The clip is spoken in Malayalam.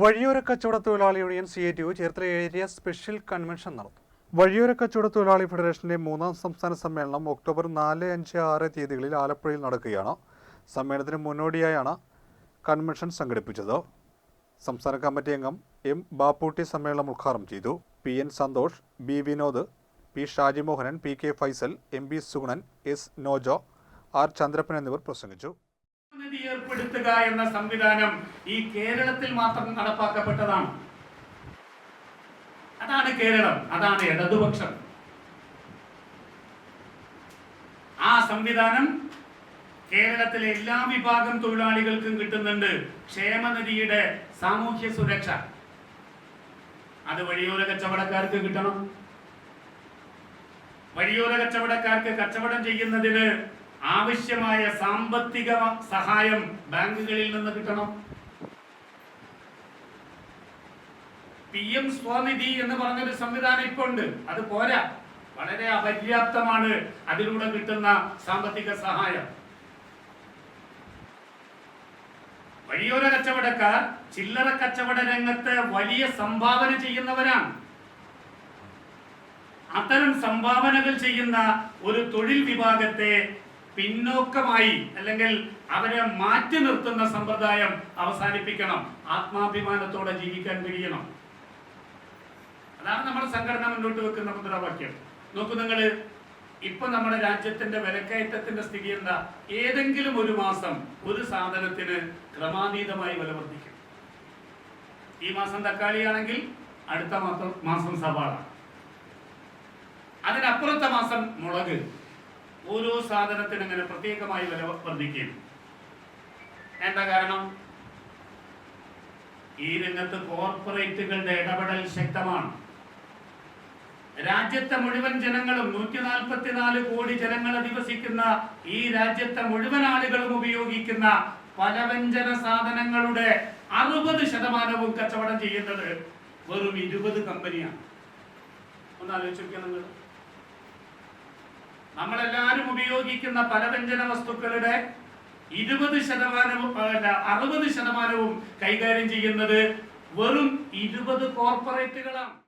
വഴിയോര കച്ചവട തൊഴിലാളി union C A T U Cherthala area special convention നടത്തും. വഴിയോര കച്ചവട തൊഴിലാളി ഫെഡറേഷന്റെ മൂന്നാം സംസ്ഥാന സമ്മേളനം ഒക്ടോബർ നാല് അഞ്ച് ആറ് തീയതികളിൽ ആലപ്പുഴയിൽ നടക്കുകയാണ്. സമ്മേളനത്തിന് മുന്നോടിയായാണ് കൺവെൻഷൻ സംഘടിപ്പിച്ചത്. സംസ്ഥാന കമ്മിറ്റി അംഗം എം ബാപ്പൂട്ടി സമ്മേളനം ഉദ്ഘാടനം ചെയ്തു. P N Santhosh B Vinod P Shajimohanan P K Faisal M B Sugunan S Nojo R Chandrappan എന്നിവർ പ്രസംഗിച്ചു. നിധി ഏർപ്പെടുത്തുക എന്ന സംവിധാനം ഈ കേരളത്തിൽ മാത്രം നടപ്പാക്കപ്പെട്ടതാണ്. അതാണ് കേരളം അതാണ് ഇടതുപക്ഷം. ആ സംവിധാനം കേരളത്തിലെ എല്ലാ വിഭാഗം തൊഴിലാളികൾക്കും കിട്ടുന്നുണ്ട്. ക്ഷേമനിധിയുടെ സാമൂഹ്യ സുരക്ഷ. അത് വഴിയോര കച്ചവടക്കാർക്ക് കിട്ടണം. വഴിയോര കച്ചവടക്കാർക്ക് കച്ചവടം ചെയ്യുന്നതിന് ആവശ്യമായ സാമ്പത്തിക സഹായം ബാങ്കുകളിൽ നിന്ന് കിട്ടണം. പി എം സ്വനിധി എന്ന് പറഞ്ഞൊരു സംവിധാനം ഇപ്പൊ ഉണ്ട് അത് പോരാ. വളരെ അപര്യാപ്തമാണ് അതിലൂടെ കിട്ടുന്ന സാമ്പത്തിക സഹായം. വഴിയോര കച്ചവടക്കാർ ചില്ലറ കച്ചവട രംഗത്ത് വലിയ സംഭാവന ചെയ്യുന്നവരാണ്. അത്തരം സംഭാവനകൾ ചെയ്യുന്ന ഒരു തൊഴിൽ വിഭാഗത്തെ പിന്നോക്കമായി അല്ലെങ്കിൽ അവരെ മാറ്റി നിർത്തുന്ന സമ്പ്രദായം അവസാനിപ്പിക്കണം. ആത്മാഭിമാനത്തോടെ ജീവിക്കാൻ കഴിയണം. അതാണ് നമ്മുടെ സംഘടന മുന്നോട്ട് വെക്കുന്ന മുദ്രാവാക്യം. നോക്കൂ നിങ്ങൾ ഇപ്പൊ നമ്മുടെ രാജ്യത്തിന്റെ വിലക്കയറ്റത്തിന്റെ സ്ഥിതി എന്താ? ഏതെങ്കിലും ഒരു മാസം ഒരു സാധനത്തിന് ക്രമാതീതമായി വില വർദ്ധിക്കും. ഈ മാസം തക്കാളിയാണെങ്കിൽ അടുത്ത മാസം മാസം സവാള. അതിനപ്പുറത്തെ മാസം മുളക്. ഓരോ സാധനത്തിനും ഇങ്ങനെ പ്രത്യേകമായി വില വർദ്ധിക്കും എന്താ കാരണം? ഈ രംഗത്ത് കോർപ്പറേറ്റുകളുടെ ഇടപെടൽ ശക്തമാണ്. രാജ്യത്തെ മുഴുവൻ ജനങ്ങളും നൂറ്റി നാൽപ്പത്തിനാല് കോടി ജനങ്ങൾ അധിവസിക്കുന്ന ഈ രാജ്യത്തെ മുഴുവൻ ആളുകളും ഉപയോഗിക്കുന്ന പലവ്യഞ്ജന സാധനങ്ങളുടെ അറുപത് ശതമാനവും കച്ചവടം ചെയ്യുന്നത് വെറും ഇരുപത് കമ്പനിയാണ് ഒന്ന് ആലോചിച്ച് നിങ്ങൾ നമ്മളെല്ലാവരും ഉപയോഗിക്കുന്ന പലവ്യഞ്ജന വസ്തുക്കളുടെ ഇരുപത് ശതമാനവും അറുപത് ശതമാനവും കൈകാര്യം ചെയ്യുന്നത് വെറും ഇരുപത് കോർപ്പറേറ്റുകളാണ്